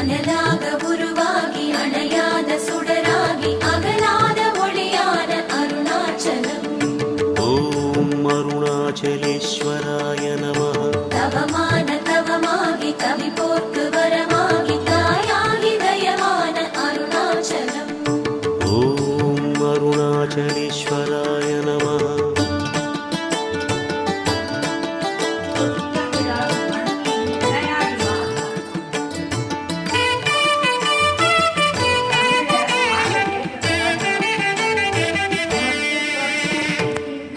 அனலாக உருவாகி அணையாத சுடராகி அகலாத ஒளியான அருணாச்சலம். ஓம் அருணாச்சலேஸ்வராய நமः. தவமான தவமாகி கவி போர்க்கு வரமாகி தாயாகி தயமான அருணாச்சலம். ஓம் அருணாச்சலேஸ்வராய நமः.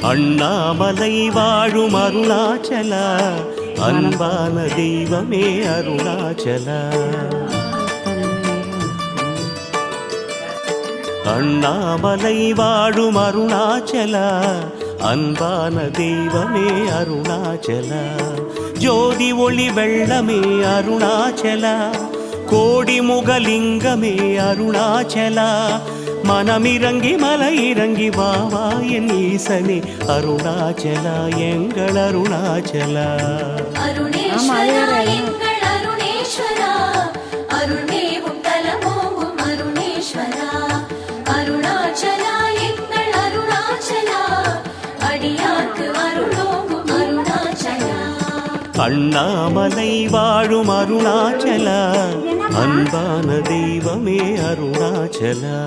அண்ணாமலை வாழும் அருணாச்சலா அன்பான தெய்வமே அருணாச்சலா. அண்ணாமலை வாழும் அருணாச்சலா அன்பான தெய்வமே அருணாச்சலா. ஜோதி ஒளி வெள்ளமே அருணாச்சலா கோடி முகலிங்கமே அருணாச்சலா. மனமிறங்கி மலை இறங்கி வா வா என் ஈசனே. அருணாச்சலா எங்கள் அருணாச்சலா. அண்ணாமலை வாழும் அருணாச்சலா. அன்பான தெய்வமே அருணாச்சலா.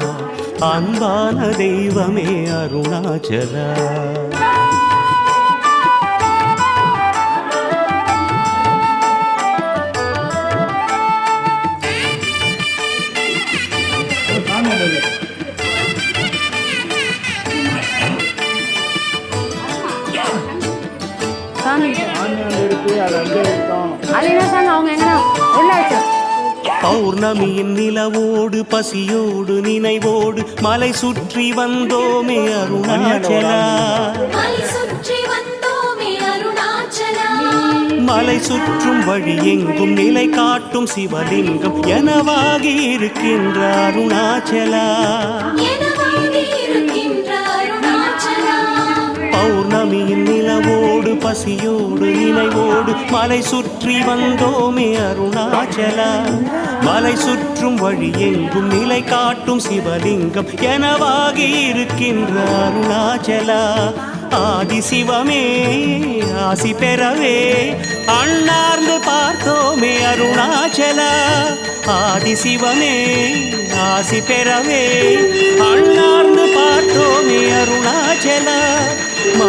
அன்பான தெய்வமே அருணாச்சலா. அது என்ன அவங்க எங்கன்னா உள்ள வச்சு பௌர்ணமியின் நிலவோடு பசியோடு நினைவோடு மலை சுற்றி வந்தோமே அருணாச்சலா. மலை சுற்றும் வழி எங்கும் நிலை காட்டும் சிவலிங்கம் எனவாகி இருக்கின்ற அருணாச்சலா. பசியோடு நினைவோடு மலை சுற்றி வந்தோமே அருணாச்சலா. மலை சுற்றும் வழி எங்கும் நிலை காட்டும் சிவலிங்கம் எனவாகி இருக்கின்ற அருணாச்சலா. ஆதி சிவமே ஆசி பெறவே அண்ணார்ந்து பார்த்தோமே அருணாச்சலா. ஆதி சிவமே ஆசி பெறவே அண்ணார்ந்து பார்த்தோமே அருணாச்சலா.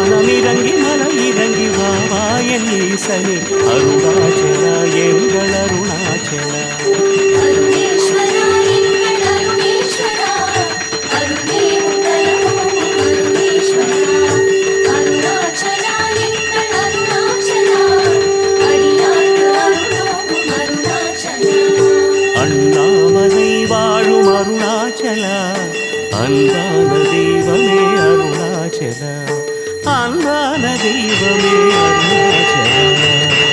மனம் இறங்கி மனம் இறங்கி வா வா என் ஈசனே அருணாச்சலா எங்கள் அருணாச்சலா அருணேஸ்வரா எங்கள் அருணேஸ்வரா அருள்மேவும் தலமோவும் அருணேஸ்வரா அருணாச்சலா எங்கள் அருணாச்சலா அடியார்க்கு அருளோவும் அருணாச்சலா அண்ணாமலை வாழும் அருணாச்சலா அன்பான தெய்வமே அருணாச்சலா அன்பான தெய்வமே அருணாச்சலா